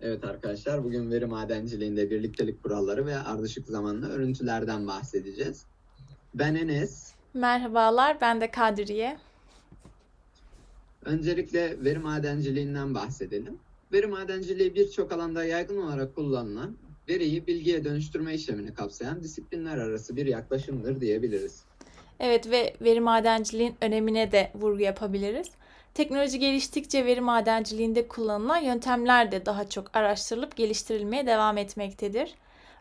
Evet arkadaşlar bugün veri madenciliğinde birliktelik kuralları ve ardışık zamanlı örüntülerden bahsedeceğiz. Ben Enes. Merhabalar, ben de Kadriye. Öncelikle veri madenciliğinden bahsedelim. Veri madenciliği birçok alanda yaygın olarak kullanılan veriyi bilgiye dönüştürme işlemini kapsayan disiplinler arası bir yaklaşımdır diyebiliriz. Evet ve veri madenciliğin önemine de vurgu yapabiliriz. Teknoloji geliştikçe veri madenciliğinde kullanılan yöntemler de daha çok araştırılıp geliştirilmeye devam etmektedir.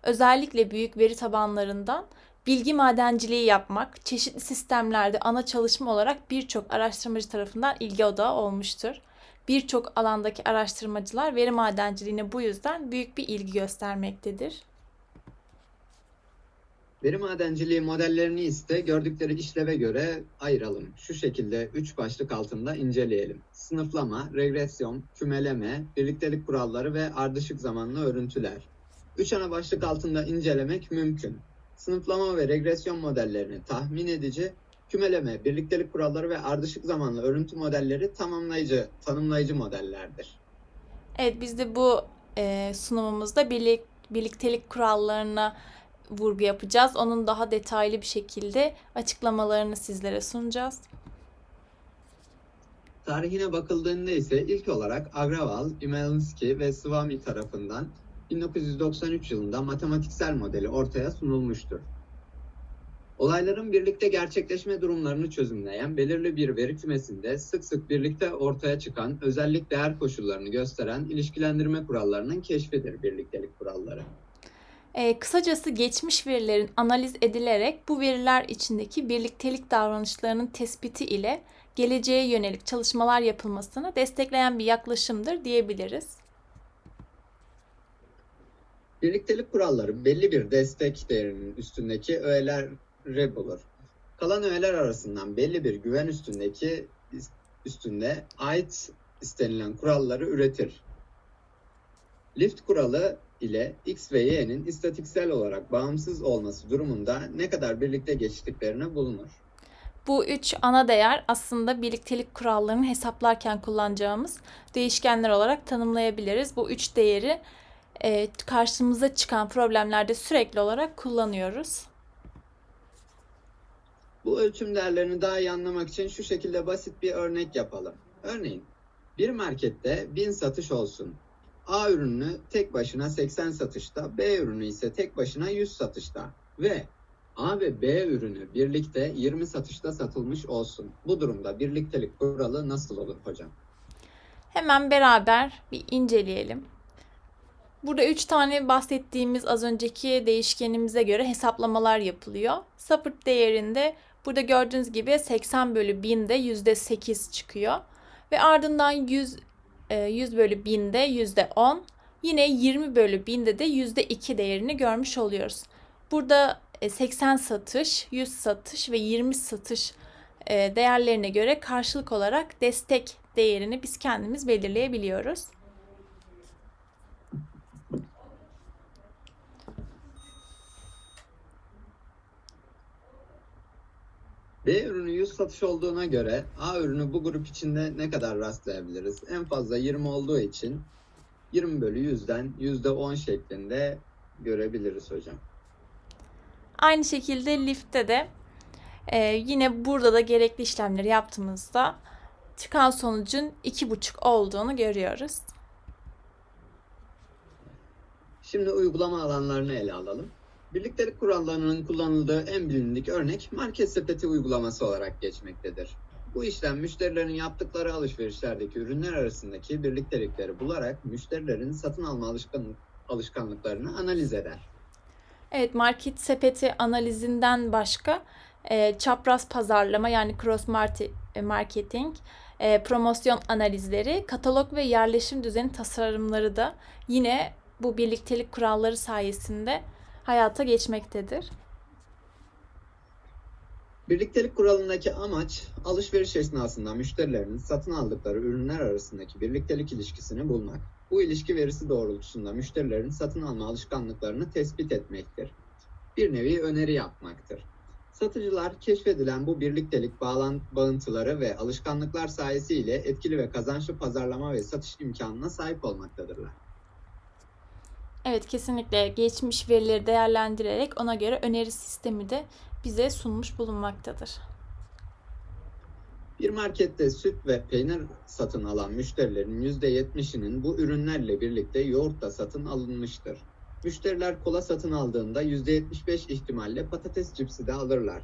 Özellikle büyük veri tabanlarından bilgi madenciliği yapmak çeşitli sistemlerde ana çalışma olarak birçok araştırmacı tarafından ilgi odağı olmuştur. Birçok alandaki araştırmacılar veri madenciliğine bu yüzden büyük bir ilgi göstermektedir. Veri madenciliği modellerini ise gördükleri işleve göre ayıralım. Şu şekilde 3 başlık altında inceleyelim. Sınıflama, regresyon, kümeleme, birliktelik kuralları ve ardışık zamanlı örüntüler. 3 ana başlık altında incelemek mümkün. Sınıflama ve regresyon modellerini tahmin edici, kümeleme, birliktelik kuralları ve ardışık zamanlı örüntü modelleri tamamlayıcı, tanımlayıcı modellerdir. Evet biz de bu e, sunumumuzda birlik, birliktelik kurallarına vurgu yapacağız. Onun daha detaylı bir şekilde açıklamalarını sizlere sunacağız. Tarihine bakıldığında ise ilk olarak Agrawal, Imelinski ve Swamy tarafından 1993 yılında matematiksel modeli ortaya sunulmuştur. Olayların birlikte gerçekleşme durumlarını çözümleyen belirli bir veri kümesinde sık sık birlikte ortaya çıkan özellik değer koşullarını gösteren ilişkilendirme kurallarının keşfidir birliktelik kuralları. E, kısacası geçmiş verilerin analiz edilerek bu veriler içindeki birliktelik davranışlarının tespiti ile geleceğe yönelik çalışmalar yapılmasını destekleyen bir yaklaşımdır diyebiliriz. Birliktelik kuralları belli bir destek değerinin üstündeki öğeleri bulur. Kalan öğeler arasından belli bir güven üstündeki üstünde ait istenilen kuralları üretir. Lift kuralı ile x ve y'nin istatiksel olarak bağımsız olması durumunda ne kadar birlikte geçtiklerini bulunur. Bu üç ana değer aslında birliktelik kurallarını hesaplarken kullanacağımız değişkenler olarak tanımlayabiliriz. Bu üç değeri e, karşımıza çıkan problemlerde sürekli olarak kullanıyoruz. Bu ölçüm değerlerini daha iyi anlamak için şu şekilde basit bir örnek yapalım. Örneğin bir markette 1000 satış olsun. A ürünü tek başına 80 satışta, B ürünü ise tek başına 100 satışta ve A ve B ürünü birlikte 20 satışta satılmış olsun. Bu durumda birliktelik kuralı nasıl olur hocam? Hemen beraber bir inceleyelim. Burada 3 tane bahsettiğimiz az önceki değişkenimize göre hesaplamalar yapılıyor. Sapırt değerinde burada gördüğünüz gibi 80 bölü 1000'de %8 çıkıyor. Ve ardından 100, 100 bölü 1000'de %10. Yine 20 bölü 1000'de de %2 değerini görmüş oluyoruz. Burada 80 satış, 100 satış ve 20 satış değerlerine göre karşılık olarak destek değerini biz kendimiz belirleyebiliyoruz. B ürünü 100 satış olduğuna göre A ürünü bu grup içinde ne kadar rastlayabiliriz? En fazla 20 olduğu için 20 bölü 100'den %10 şeklinde görebiliriz hocam. Aynı şekilde liftte de e, yine burada da gerekli işlemleri yaptığımızda çıkan sonucun 2,5 olduğunu görüyoruz. Şimdi uygulama alanlarını ele alalım. Birliktelik kurallarının kullanıldığı en bilindik örnek market sepeti uygulaması olarak geçmektedir. Bu işlem müşterilerin yaptıkları alışverişlerdeki ürünler arasındaki birliktelikleri bularak müşterilerin satın alma alışkanlık, alışkanlıklarını analiz eder. Evet, market sepeti analizinden başka e, çapraz pazarlama yani cross marketing, e, promosyon analizleri, katalog ve yerleşim düzeni tasarımları da yine bu birliktelik kuralları sayesinde hayata geçmektedir. Birliktelik kuralındaki amaç alışveriş esnasında müşterilerin satın aldıkları ürünler arasındaki birliktelik ilişkisini bulmak. Bu ilişki verisi doğrultusunda müşterilerin satın alma alışkanlıklarını tespit etmektir. Bir nevi öneri yapmaktır. Satıcılar keşfedilen bu birliktelik bağıntıları ve alışkanlıklar sayesiyle etkili ve kazançlı pazarlama ve satış imkanına sahip olmaktadırlar. Evet kesinlikle geçmiş verileri değerlendirerek ona göre öneri sistemi de bize sunmuş bulunmaktadır. Bir markette süt ve peynir satın alan müşterilerin %70'inin bu ürünlerle birlikte yoğurt da satın alınmıştır. Müşteriler kola satın aldığında %75 ihtimalle patates cipsi de alırlar.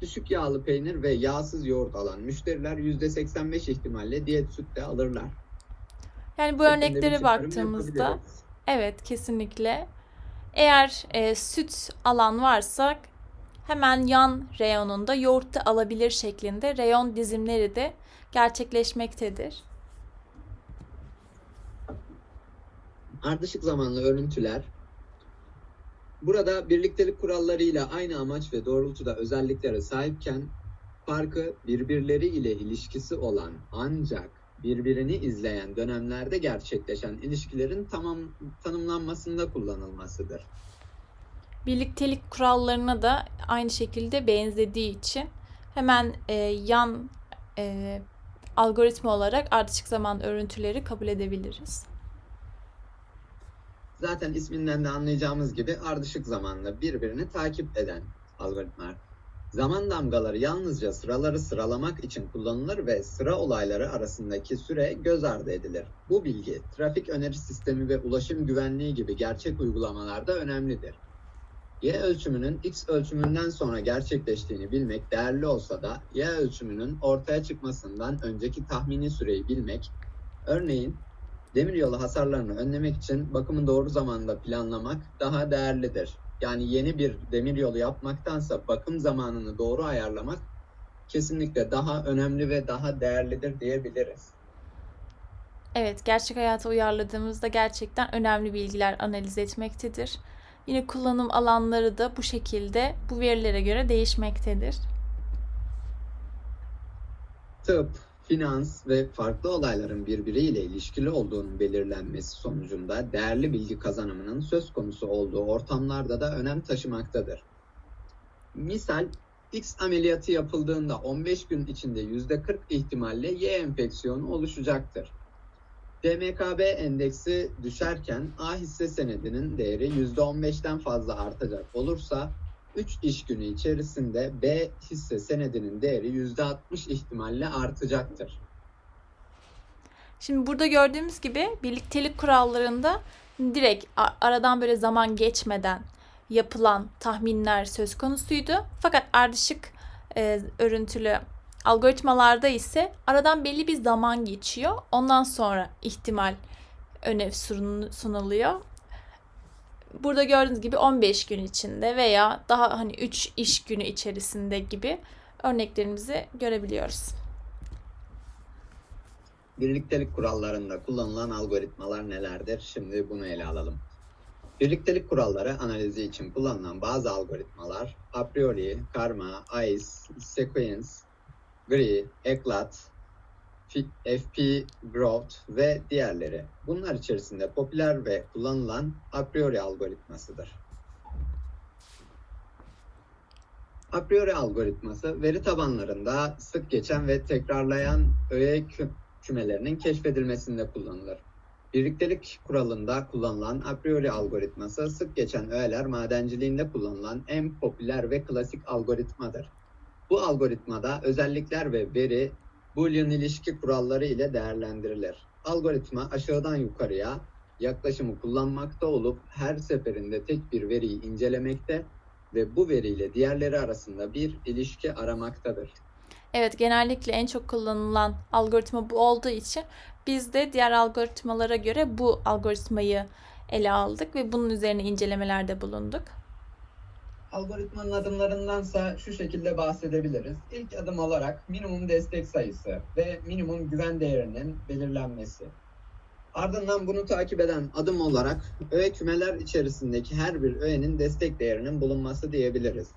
Düşük yağlı peynir ve yağsız yoğurt alan müşteriler %85 ihtimalle diyet süt de alırlar. Yani bu Şeklinde örneklere baktığımızda yapabiliriz. Evet kesinlikle eğer e, süt alan varsa hemen yan reyonunda yoğurt da alabilir şeklinde reyon dizimleri de gerçekleşmektedir. Ardışık zamanlı örüntüler burada birliktelik kurallarıyla aynı amaç ve doğrultuda özelliklere sahipken farkı birbirleri ile ilişkisi olan ancak birbirini izleyen dönemlerde gerçekleşen ilişkilerin tamam tanımlanmasında kullanılmasıdır. Birliktelik kurallarına da aynı şekilde benzediği için hemen e, yan e, algoritma olarak ardışık zaman örüntüleri kabul edebiliriz. Zaten isminden de anlayacağımız gibi ardışık zamanla birbirini takip eden algoritmalar. Zaman damgaları yalnızca sıraları sıralamak için kullanılır ve sıra olayları arasındaki süre göz ardı edilir. Bu bilgi trafik öneri sistemi ve ulaşım güvenliği gibi gerçek uygulamalarda önemlidir. Y ölçümünün X ölçümünden sonra gerçekleştiğini bilmek değerli olsa da Y ölçümünün ortaya çıkmasından önceki tahmini süreyi bilmek, örneğin demiryolu hasarlarını önlemek için bakımı doğru zamanda planlamak daha değerlidir. Yani yeni bir demiryolu yapmaktansa bakım zamanını doğru ayarlamak kesinlikle daha önemli ve daha değerlidir diyebiliriz. Evet, gerçek hayata uyarladığımızda gerçekten önemli bilgiler analiz etmektedir. Yine kullanım alanları da bu şekilde bu verilere göre değişmektedir. Tıp, finans ve farklı olayların birbiriyle ilişkili olduğunun belirlenmesi sonucunda değerli bilgi kazanımının söz konusu olduğu ortamlarda da önem taşımaktadır. Misal X ameliyatı yapıldığında 15 gün içinde %40 ihtimalle Y enfeksiyonu oluşacaktır. DMKB endeksi düşerken A hisse senedinin değeri %15'ten fazla artacak olursa 3 iş günü içerisinde B hisse senedinin değeri %60 ihtimalle artacaktır. Şimdi burada gördüğümüz gibi birliktelik kurallarında direkt aradan böyle zaman geçmeden yapılan tahminler söz konusuydu. Fakat ardışık e, örüntülü algoritmalarda ise aradan belli bir zaman geçiyor. Ondan sonra ihtimal öne sun- sunuluyor. Burada gördüğünüz gibi 15 gün içinde veya daha hani 3 iş günü içerisinde gibi örneklerimizi görebiliyoruz. Birliktelik kurallarında kullanılan algoritmalar nelerdir? Şimdi bunu ele alalım. Birliktelik kuralları analizi için kullanılan bazı algoritmalar a priori, karma, ICE, sequence, GRI, ECLAT, F- FP, Growth ve diğerleri. Bunlar içerisinde popüler ve kullanılan a priori algoritmasıdır. A priori algoritması veri tabanlarında sık geçen ve tekrarlayan öğe kü- kümelerinin keşfedilmesinde kullanılır. Birliktelik kuralında kullanılan a priori algoritması sık geçen öğeler madenciliğinde kullanılan en popüler ve klasik algoritmadır. Bu algoritmada özellikler ve veri Boolean ilişki kuralları ile değerlendirilir. Algoritma aşağıdan yukarıya yaklaşımı kullanmakta olup her seferinde tek bir veriyi incelemekte ve bu veriyle diğerleri arasında bir ilişki aramaktadır. Evet, genellikle en çok kullanılan algoritma bu olduğu için biz de diğer algoritmalara göre bu algoritmayı ele aldık ve bunun üzerine incelemelerde bulunduk. Algoritmanın adımlarındansa şu şekilde bahsedebiliriz. İlk adım olarak minimum destek sayısı ve minimum güven değerinin belirlenmesi. Ardından bunu takip eden adım olarak öğe kümeler içerisindeki her bir öğenin destek değerinin bulunması diyebiliriz.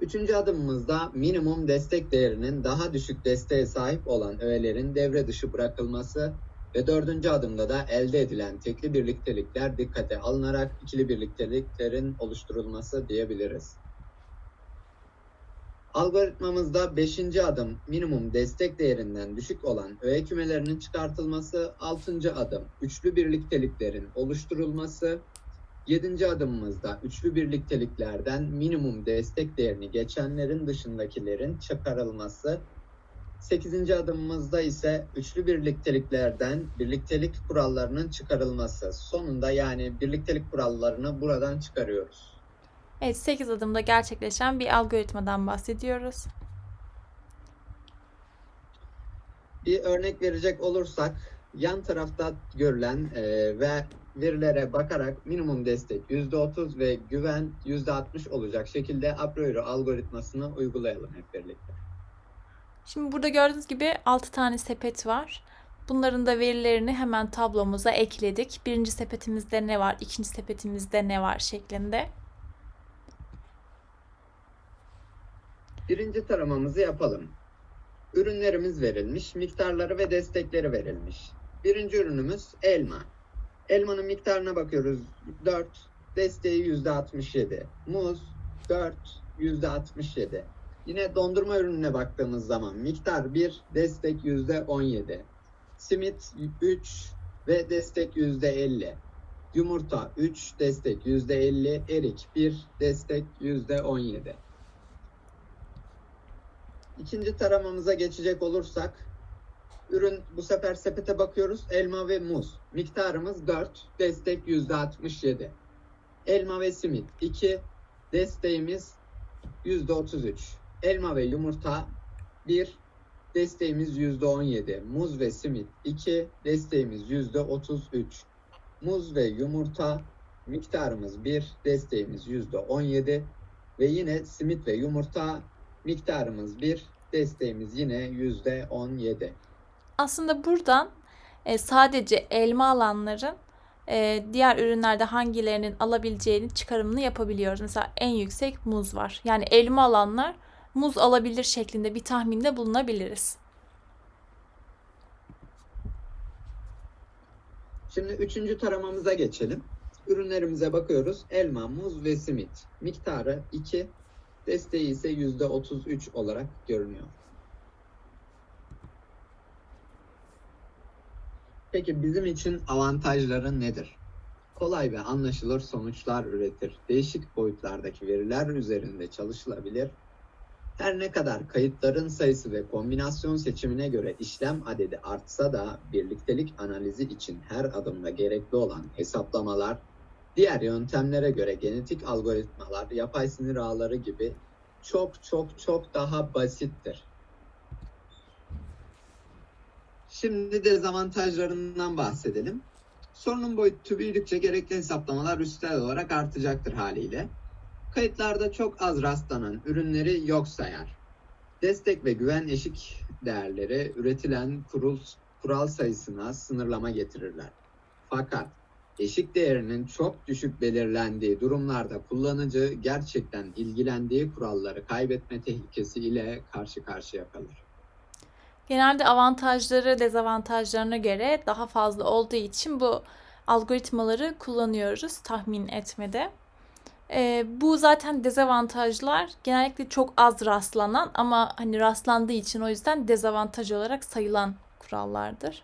Üçüncü adımımızda minimum destek değerinin daha düşük desteğe sahip olan öğelerin devre dışı bırakılması ve dördüncü adımda da elde edilen tekli birliktelikler dikkate alınarak ikili birlikteliklerin oluşturulması diyebiliriz. Algoritmamızda 5. adım minimum destek değerinden düşük olan öğe kümelerinin çıkartılması, 6. adım üçlü birlikteliklerin oluşturulması, Yedinci adımımızda üçlü birlikteliklerden minimum destek değerini geçenlerin dışındakilerin çıkarılması. Sekizinci adımımızda ise üçlü birlikteliklerden birliktelik kurallarının çıkarılması. Sonunda yani birliktelik kurallarını buradan çıkarıyoruz. Evet 8 adımda gerçekleşen bir algoritmadan bahsediyoruz. Bir örnek verecek olursak yan tarafta görülen e, ve verilere bakarak minimum destek %30 ve güven %60 olacak şekilde a priori algoritmasını uygulayalım hep birlikte. Şimdi burada gördüğünüz gibi 6 tane sepet var. Bunların da verilerini hemen tablomuza ekledik. Birinci sepetimizde ne var, ikinci sepetimizde ne var şeklinde. Birinci taramamızı yapalım. Ürünlerimiz verilmiş, miktarları ve destekleri verilmiş. Birinci ürünümüz elma. Elmanın miktarına bakıyoruz. 4, desteği %67. Muz 4, %67. Yine dondurma ürününe baktığımız zaman miktar 1, destek %17. Simit 3 ve destek %50. Yumurta 3, destek %50. Erik 1, destek %17. İkinci taramamıza geçecek olursak ürün bu sefer sepete bakıyoruz. Elma ve muz. Miktarımız 4, destek %67. Elma ve simit 2, desteğimiz %33. Elma ve yumurta 1, desteğimiz %17. Muz ve simit 2, desteğimiz %33. Muz ve yumurta miktarımız 1, desteğimiz %17 ve yine simit ve yumurta miktarımız 1, desteğimiz yine %17. Aslında buradan e, sadece elma alanların e, diğer ürünlerde hangilerinin alabileceğini çıkarımını yapabiliyoruz. Mesela en yüksek muz var. Yani elma alanlar muz alabilir şeklinde bir tahminde bulunabiliriz. Şimdi üçüncü taramamıza geçelim. Ürünlerimize bakıyoruz. Elma, muz ve simit. Miktarı 2, desteği ise %33 olarak görünüyor. Peki bizim için avantajları nedir? Kolay ve anlaşılır sonuçlar üretir. Değişik boyutlardaki veriler üzerinde çalışılabilir. Her ne kadar kayıtların sayısı ve kombinasyon seçimine göre işlem adedi artsa da birliktelik analizi için her adımda gerekli olan hesaplamalar diğer yöntemlere göre genetik algoritmalar, yapay sinir ağları gibi çok çok çok daha basittir. Şimdi dezavantajlarından bahsedelim. Sorunun boyutu büyüdükçe gerekli hesaplamalar üstel olarak artacaktır haliyle. Kayıtlarda çok az rastlanan ürünleri yok sayar. Destek ve güven eşik değerleri üretilen kurul, kural sayısına sınırlama getirirler. Fakat eşik değerinin çok düşük belirlendiği durumlarda kullanıcı gerçekten ilgilendiği kuralları kaybetme tehlikesi ile karşı karşıya kalır. Genelde avantajları dezavantajlarına göre daha fazla olduğu için bu algoritmaları kullanıyoruz tahmin etmede. Ee, bu zaten dezavantajlar genellikle çok az rastlanan ama hani rastlandığı için o yüzden dezavantaj olarak sayılan kurallardır.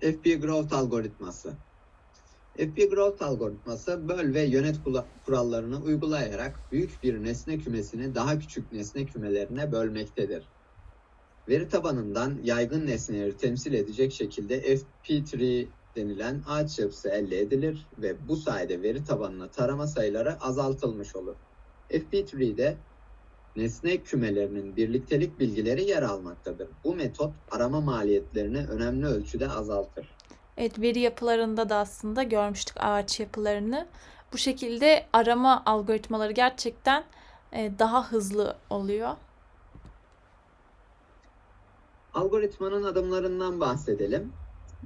FP Growth algoritması. FP Growth algoritması böl ve yönet kurallarını uygulayarak büyük bir nesne kümesini daha küçük nesne kümelerine bölmektedir. Veri tabanından yaygın nesneleri temsil edecek şekilde FP3 denilen ağaç yapısı elde edilir ve bu sayede veri tabanına tarama sayıları azaltılmış olur. FP3'de nesne kümelerinin birliktelik bilgileri yer almaktadır. Bu metot arama maliyetlerini önemli ölçüde azaltır. Evet, veri yapılarında da aslında görmüştük ağaç yapılarını. Bu şekilde arama algoritmaları gerçekten e, daha hızlı oluyor. Algoritmanın adımlarından bahsedelim.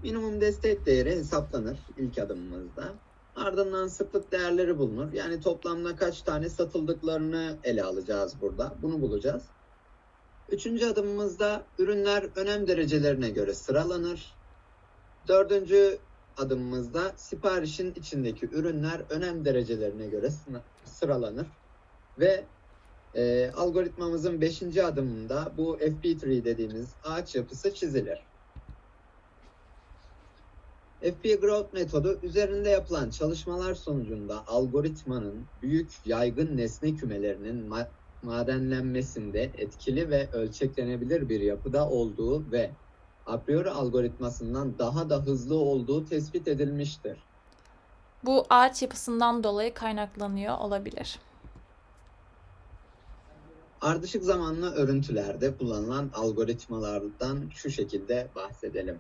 Minimum destek değeri hesaplanır ilk adımımızda. Ardından sıklık değerleri bulunur. Yani toplamda kaç tane satıldıklarını ele alacağız burada. Bunu bulacağız. Üçüncü adımımızda ürünler önem derecelerine göre sıralanır. Dördüncü adımımızda siparişin içindeki ürünler önem derecelerine göre sıralanır. Ve e, algoritmamızın beşinci adımında bu FP3 dediğimiz ağaç yapısı çizilir. FP Growth metodu üzerinde yapılan çalışmalar sonucunda algoritmanın büyük yaygın nesne kümelerinin ma- madenlenmesinde etkili ve ölçeklenebilir bir yapıda olduğu ve a priori algoritmasından daha da hızlı olduğu tespit edilmiştir. Bu ağaç yapısından dolayı kaynaklanıyor olabilir. Ardışık zamanlı örüntülerde kullanılan algoritmalardan şu şekilde bahsedelim.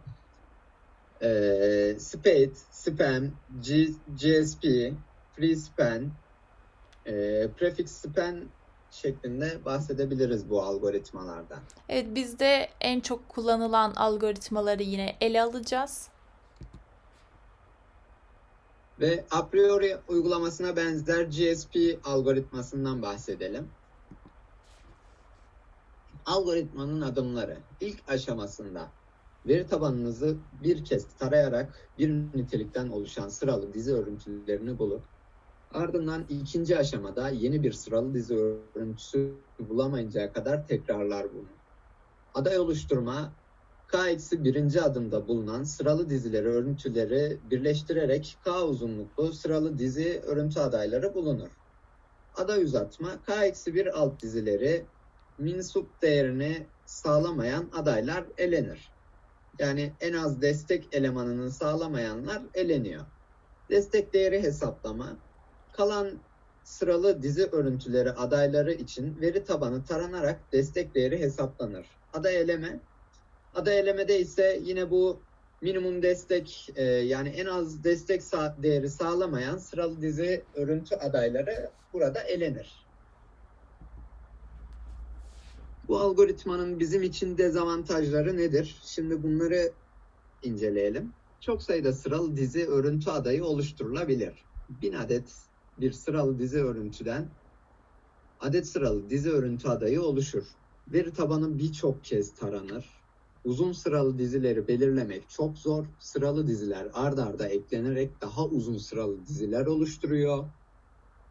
Ee, Spade, Span, G- GSP, FreeSpan, e, Prefix Span şeklinde bahsedebiliriz bu algoritmalardan. Evet biz de en çok kullanılan algoritmaları yine ele alacağız. Ve a priori uygulamasına benzer GSP algoritmasından bahsedelim. Algoritmanın adımları. İlk aşamasında veri tabanınızı bir kez tarayarak bir nitelikten oluşan sıralı dizi örüntülerini bulup ardından ikinci aşamada yeni bir sıralı dizi örüntüsü bulamayıncaya kadar tekrarlar bunu. Aday oluşturma K eksi birinci adımda bulunan sıralı dizileri örüntüleri birleştirerek K uzunluklu sıralı dizi örüntü adayları bulunur. Aday uzatma K eksi bir alt dizileri minsup değerini sağlamayan adaylar elenir. Yani en az destek elemanını sağlamayanlar eleniyor. Destek değeri hesaplama kalan sıralı dizi örüntüleri adayları için veri tabanı taranarak destek değeri hesaplanır. Aday eleme Aday elemede ise yine bu minimum destek e, yani en az destek değeri sağlamayan sıralı dizi örüntü adayları burada elenir. Bu algoritmanın bizim için dezavantajları nedir? Şimdi bunları inceleyelim. Çok sayıda sıralı dizi örüntü adayı oluşturulabilir. 1000 adet bir sıralı dizi örüntüden adet sıralı dizi örüntü adayı oluşur. Veri tabanı birçok kez taranır. Uzun sıralı dizileri belirlemek çok zor. Sıralı diziler ard arda eklenerek daha uzun sıralı diziler oluşturuyor.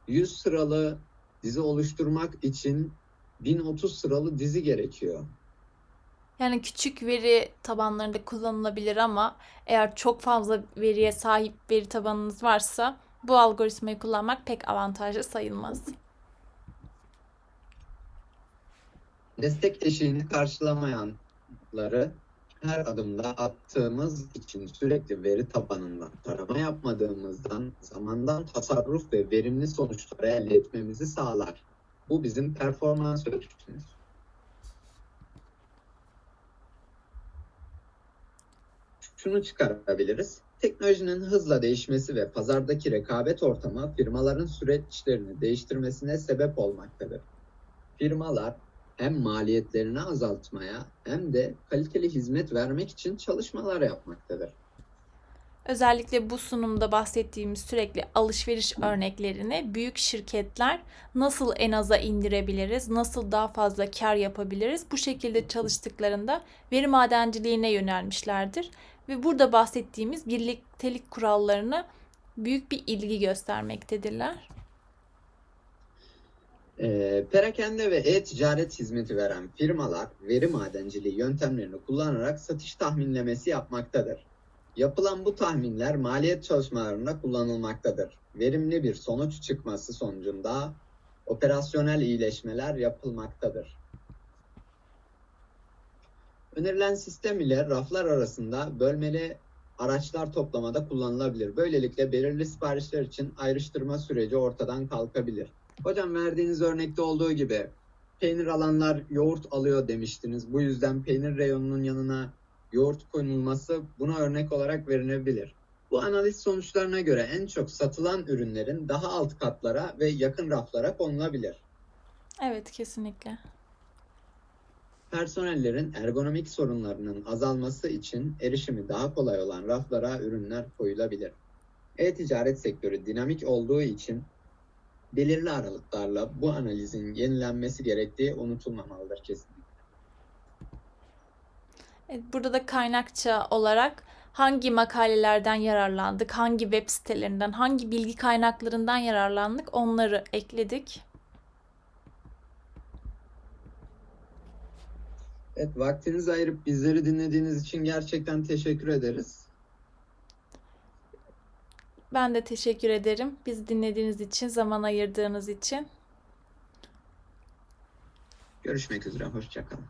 100 sıralı dizi oluşturmak için 1030 sıralı dizi gerekiyor. Yani küçük veri tabanlarında kullanılabilir ama eğer çok fazla veriye sahip veri tabanınız varsa bu algoritmayı kullanmak pek avantajlı sayılmaz. Destek eşiğini karşılamayanları her adımda attığımız için sürekli veri tabanından tarama yapmadığımızdan zamandan tasarruf ve verimli sonuçlar elde etmemizi sağlar. Bu bizim performans ölçütümüz. Şunu çıkarabiliriz. Teknolojinin hızla değişmesi ve pazardaki rekabet ortamı firmaların süreçlerini değiştirmesine sebep olmaktadır. Firmalar hem maliyetlerini azaltmaya hem de kaliteli hizmet vermek için çalışmalar yapmaktadır. Özellikle bu sunumda bahsettiğimiz sürekli alışveriş örneklerini büyük şirketler nasıl en aza indirebiliriz, nasıl daha fazla kar yapabiliriz bu şekilde çalıştıklarında veri madenciliğine yönelmişlerdir. Ve burada bahsettiğimiz birliktelik kurallarına büyük bir ilgi göstermektedirler. Ee, perakende ve e-ticaret hizmeti veren firmalar veri madenciliği yöntemlerini kullanarak satış tahminlemesi yapmaktadır. Yapılan bu tahminler maliyet çalışmalarında kullanılmaktadır. Verimli bir sonuç çıkması sonucunda operasyonel iyileşmeler yapılmaktadır. Önerilen sistem ile raflar arasında bölmeli araçlar toplamada kullanılabilir. Böylelikle belirli siparişler için ayrıştırma süreci ortadan kalkabilir. Hocam verdiğiniz örnekte olduğu gibi peynir alanlar yoğurt alıyor demiştiniz. Bu yüzden peynir reyonunun yanına yoğurt konulması buna örnek olarak verilebilir. Bu analiz sonuçlarına göre en çok satılan ürünlerin daha alt katlara ve yakın raflara konulabilir. Evet, kesinlikle. Personellerin ergonomik sorunlarının azalması için erişimi daha kolay olan raflara ürünler koyulabilir. E-ticaret sektörü dinamik olduğu için belirli aralıklarla bu analizin yenilenmesi gerektiği unutulmamalıdır kesinlikle. Evet, burada da kaynakça olarak hangi makalelerden yararlandık, hangi web sitelerinden, hangi bilgi kaynaklarından yararlandık onları ekledik. Evet, vaktinizi ayırıp bizleri dinlediğiniz için gerçekten teşekkür ederiz. Ben de teşekkür ederim. Bizi dinlediğiniz için, zaman ayırdığınız için. Görüşmek üzere. Hoşçakalın.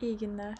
İyi günler.